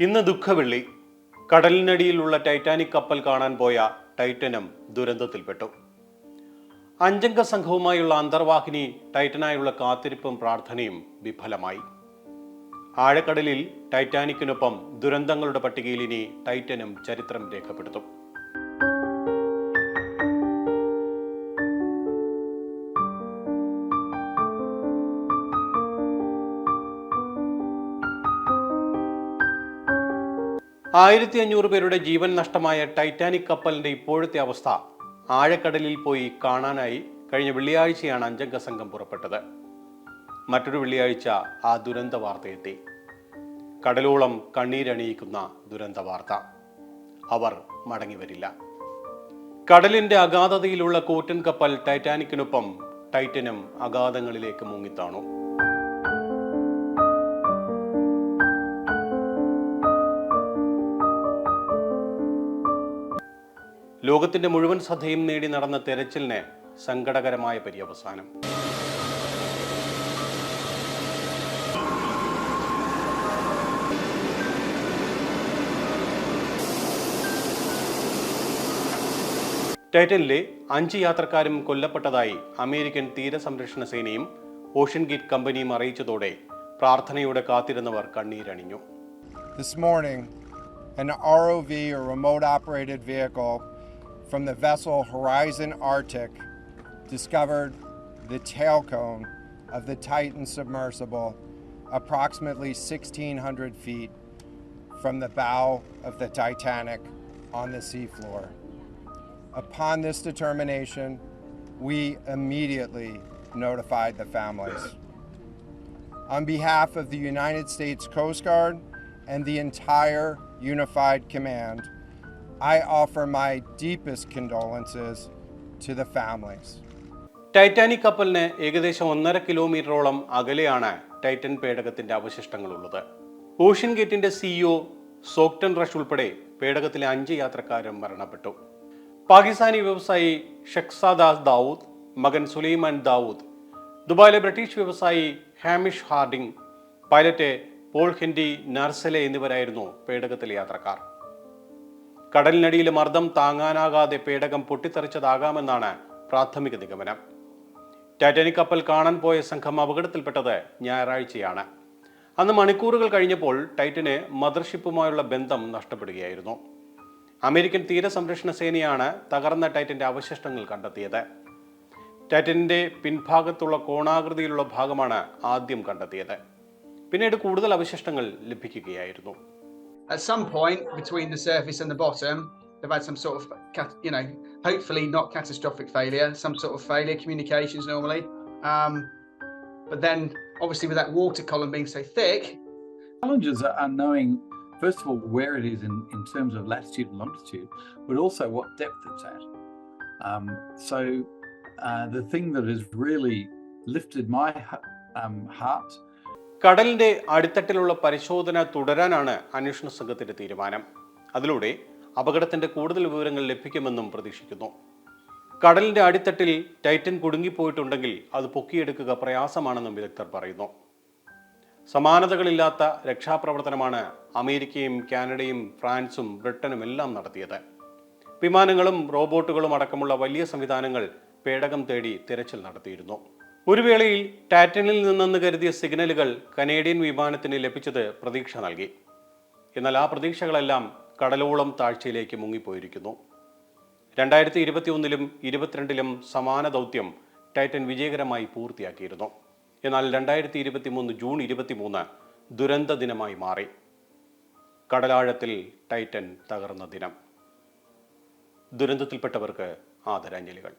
ഇന്ന് ദുഃഖവെള്ളി. കടലിനടിയിലുള്ള ടൈറ്റാനിക് കപ്പൽ കാണാൻ പോയ ടൈറ്റനും ദുരന്തത്തിൽപ്പെട്ടു. അഞ്ചംഗ സംഘവുമായുള്ള അന്തർവാഹിനി ടൈറ്റനായുള്ള കാത്തിരിപ്പും പ്രാർത്ഥനയും വിഫലമായി. ആഴക്കടലിൽ ടൈറ്റാനിക്കിനൊപ്പം ദുരന്തങ്ങളുടെ പട്ടികയിൽ ഇനി ടൈറ്റനും ചരിത്രം രേഖപ്പെടുത്തും. ആയിരത്തി അഞ്ഞൂറ് പേരുടെ ജീവൻ നഷ്ടമായ ടൈറ്റാനിക് കപ്പലിന്റെ ഇപ്പോഴത്തെ അവസ്ഥ ആഴക്കടലിൽ പോയി കാണാനായി കഴിഞ്ഞ വെള്ളിയാഴ്ചയാണ് അഞ്ചംഗ സംഘം പുറപ്പെട്ടത്. മറ്റൊരു വെള്ളിയാഴ്ച ആ ദുരന്ത വാർത്തയെത്തി. കടലോളം കണ്ണീരണിയിക്കുന്ന ദുരന്ത വാർത്ത. അവർ മടങ്ങി വരില്ല. കടലിന്റെ അഗാധതയിലുള്ള കൂറ്റൻ കപ്പൽ ടൈറ്റാനിക്കിനൊപ്പം ടൈറ്റനും അഗാധങ്ങളിലേക്ക് മുങ്ങിത്താണു ലോകത്തിന്റെ മുഴുവൻ ശ്രദ്ധയും നേടി നടന്ന തെരച്ചിലിന് സങ്കടകരമായ പര്യവസാനം. ടൈറ്റനിലെ അഞ്ച് യാത്രക്കാരും കൊല്ലപ്പെട്ടതായി അമേരിക്കൻ തീരസംരക്ഷണ സേനയും ഓഷ്യൻ ഗേറ്റ് കമ്പനിയും അറിയിച്ചതോടെ പ്രാർത്ഥനയോടെ കാത്തിരുന്നവർ കണ്ണീരണിഞ്ഞു. This morning, an ROV or remote operated vehicle from the vessel Horizon Arctic discovered the tail cone of the Titan submersible approximately 1,600 feet from the bow of the Titanic on the seafloor. Upon this determination, we immediately notified the families. On behalf of the United States Coast Guard and the entire Unified Command, I offer my deepest condolences to the families. Titanic കപ്പലിന് ഏകദേശം ഒന്നര കിലോമീറ്ററോളം അകലെയാണ് Titan പേടകത്തിന്റെ അവശിഷ്ടങ്ങളുള്ളത്. Ocean ഗേറ്റിന്റെ CEO Stockton Rush ഉൾപ്പെടെ പേടകത്തിലെ അഞ്ച് യാത്രക്കാരും മരണപ്പെട്ടു. പാകിസ്ഥാനി വ്യവസായി ഷെക്സാദാസ് ദാവൂദ് മകൻ സുലൈമാൻ ദാവൂദ് ദുബായിലെ ബ്രിട്ടീഷ് വ്യവസായി Hamish Harding pilot Paul Henri Nargeolet എന്നിവരായിരുന്നു പേടകത്തിലെ യാത്രക്കാർ. കടലിനടിയിൽ മർദ്ദം താങ്ങാനാകാതെ പേടകം പൊട്ടിത്തെറിച്ചതാകാമെന്നാണ് പ്രാഥമിക നിഗമനം. ടൈറ്റാനിക് കപ്പൽ കാണാൻ പോയ സംഘം അപകടത്തിൽപ്പെട്ടത് ഞായറാഴ്ചയാണ്. അന്ന് മണിക്കൂറുകൾ കഴിഞ്ഞപ്പോൾ ടൈറ്റന് മദർഷിപ്പുമായുള്ള ബന്ധം നഷ്ടപ്പെടുകയായിരുന്നു. അമേരിക്കൻ തീരസംരക്ഷണ സേനയാണ് തകർന്ന ടൈറ്റന്റെ അവശിഷ്ടങ്ങൾ കണ്ടെത്തിയത്. ടൈറ്റനിന്റെ പിൻഭാഗത്തുള്ള കോണാകൃതിയിലുള്ള ഭാഗമാണ് ആദ്യം കണ്ടെത്തിയത്. പിന്നീട് കൂടുതൽ അവശിഷ്ടങ്ങൾ ലഭിക്കുകയായിരുന്നു. At some point between the surface and the bottom, they've had some sort of, you know, hopefully not catastrophic failure, some sort of failure, communications normally. Um, but then, obviously, with that water column being so thick, challenges are, are knowing, first of all, where it is in, in terms of latitude and longitude, but also what depth it's at. Um, so, uh, the thing that has really lifted my um, heart കടലിന്റെ അടിത്തട്ടിലുള്ള പരിശോധന തുടരാനാണ് അന്വേഷണ സംഘത്തിന്റെ തീരുമാനം. അതിലൂടെ അപകടത്തിന്റെ കൂടുതൽ വിവരങ്ങൾ ലഭിക്കുമെന്നും പ്രതീക്ഷിക്കുന്നു. കടലിന്റെ അടിത്തട്ടിൽ ടൈറ്റൻ കുടുങ്ങിപ്പോയിട്ടുണ്ടെങ്കിൽ അത് പൊക്കിയെടുക്കുക പ്രയാസമാണെന്നും വിദഗ്ധർ പറയുന്നു. സമാനതകളില്ലാത്ത രക്ഷാപ്രവർത്തനമാണ് അമേരിക്കയും കാനഡയും ഫ്രാൻസും ബ്രിട്ടനും എല്ലാം നടത്തിയത്. വിമാനങ്ങളും റോബോട്ടുകളും അടക്കമുള്ള വലിയ സംവിധാനങ്ങൾ പേടകം തേടി തിരച്ചിൽ നടത്തിയിരുന്നു. ഒരു വേളയിൽ ടാറ്റനിൽ നിന്നെന്ന് കരുതിയ സിഗ്നലുകൾ കനേഡിയൻ വിമാനത്തിന് ലഭിച്ചത് പ്രതീക്ഷ നൽകി. എന്നാൽ ആ പ്രതീക്ഷകളെല്ലാം കടലോളം താഴ്ചയിലേക്ക് മുങ്ങിപ്പോയിരിക്കുന്നു. രണ്ടായിരത്തി ഇരുപത്തിയൊന്നിലും ഇരുപത്തിരണ്ടിലും സമാന ദൗത്യം ടൈറ്റൻ വിജയകരമായി പൂർത്തിയാക്കിയിരുന്നു. എന്നാൽ രണ്ടായിരത്തി ഇരുപത്തി മൂന്ന് ജൂൺ ഇരുപത്തിമൂന്ന് ദുരന്ത ദിനമായി മാറി. കടലാഴത്തിൽ ടൈറ്റൻ തകർന്ന ദിനം. ദുരന്തത്തിൽപ്പെട്ടവർക്ക് ആദരാഞ്ജലികൾ.